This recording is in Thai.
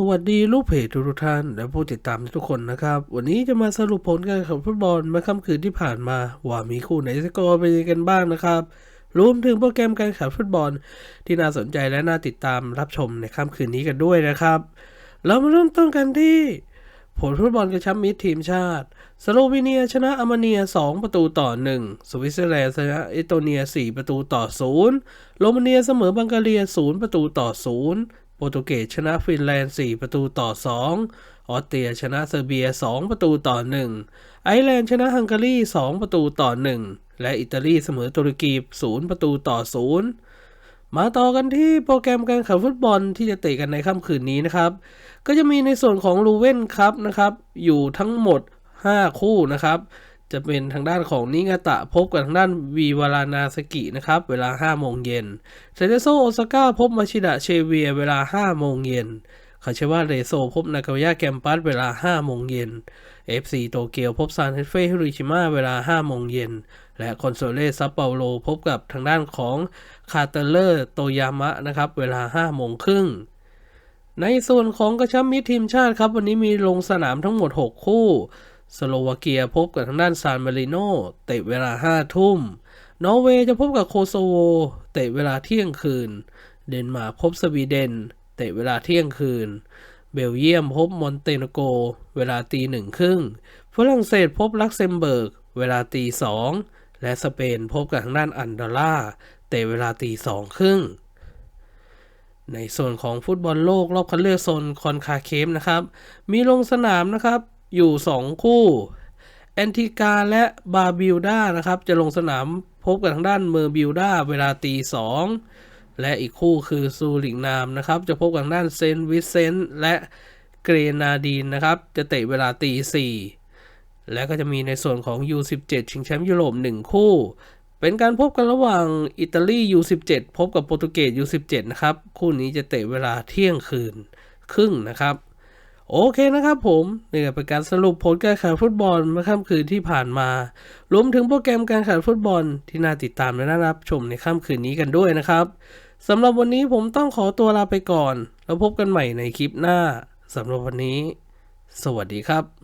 สวัสดีลูกเพจทุกท่านและผู้ติดตามทุกคนนะครับ วันนี้จะมาสรุปผลการแข่งฟุตบอลเมื่อค่ำคืนที่ผ่านมา ว่ามีคู่ไหนสกอร์เป็นยังไงกันบ้างนะครับรวมถึงโปรแกรมการแข่งฟุตบอล ที่น่าสนใจและน่าติดตามรับชมในค่ำคืนนี้กันด้วยนะครับ เรามาเริ่มต้นกันที่ผลฟุตบอลกระชับมิตรทีมชาติ สโลวีเนียชนะอาร์เมเนีย 2 ประตูต่อ 1 สวิตเซอร์แลนด์ชนะเอสโตเนีย 4 ประตูต่อ 0 โรมาเนียเสมอบังการีย 0 ประตูต่อ 0 โปรตุเกสชนะฟินแลนด์ 4 ประตูต่อ 2 ออสเตรียชนะเซอร์เบีย 2 ประตูต่อ 1 ไอร์แลนด์ชนะฮังการี 2 ประตูต่อ 1 และอิตาลีเสมอตุรกี 0 ประตูต่อ 0 มาต่อกันที่โปรแกรมการแข่งฟุตบอลที่จะเตะกันในค่ำคืนนี้นะครับ ก็จะมีในส่วนของลูเว่นครับนะครับ อยู่ทั้งหมด 5 คู่นะครับ จะเป็นทางด้านของนิงาตะพบกับทางด้านวีวารานาสกินะครับ เวลา 5 โมงเย็นเซเตโซโอซาก้าพบมาชิดะเชเวีย เวลา 5 โมงเย็นคาเชวาเรโซพบนากายะแกมปัสเวลา 5 โมงเย็น FC โตเกียวพบซานเทเฟฮิริชิมะเวลา 5 โมงเย็น และคอนโซเลซัปเปาโลพบกับทางด้านของคาเตเลอร์โตยามะนะครับ เวลา 5 โมงครึ่งในส่วนของกระชับมิตรทีมชาติครับ วันนี้มีลงสนามทั้งหมด 6 คู่ สโลวาเกียพบกับทางด้านซานมาริโนเตะเวลา5ทุ่ม นอร์เวย์จะพบกับโคโซโวเตะเวลาเที่ยงคืน เดนมาร์กพบสวีเดน เตะเวลาเที่ยงคืน เบลเยียมพบมอนเตเนโก เวลาตีหนึ่งครึ่ง ฝรั่งเศสพบลักเซมเบิร์ก เวลาตีสอง และสเปนพบกับทางด้านอันดอร่า เตะเวลาตีสองครึ่งในส่วนของฟุตบอลโลกรอบคัดเลือกโซนคอนคาเคฟนะครับ มีลงสนามนะครับ อยู่ 2 คู่ แอนติกาและบาบิลดานะครับ จะลงสนามพบกับทางด้านเมอร์บิลดาเวลาตีสองและอีกคู่คือซูริกนามนะครับ จะพบกับทางด้านเซนต์วิเซนต์และเกรนาดีนนะครับ จะเตะเวลาตีสี่และก็จะมีในส่วนของ U17 ชิงแชมป์ยุโรป 1 คู่ เป็นการพบกันระหว่างอิตาลี U17 พบกับโปรตุเกส U17 นะครับ คู่นี้จะเตะเวลาเที่ยงคืนครึ่งนะครับ โอเคนะครับผมนี่ก็เป็นการสรุปผลการแข่งฟุตบอลเมื่อค่ำคืนที่ผ่านมา รวมถึงโปรแกรมการแข่งฟุตบอลที่น่าติดตามและน่ารับชมในค่ำคืนนี้กันด้วยนะครับสำหรับวันนี้ผมต้องขอตัวลาไปก่อน แล้วพบกันใหม่ในคลิปหน้าสำหรับวันนี้ สวัสดีครับ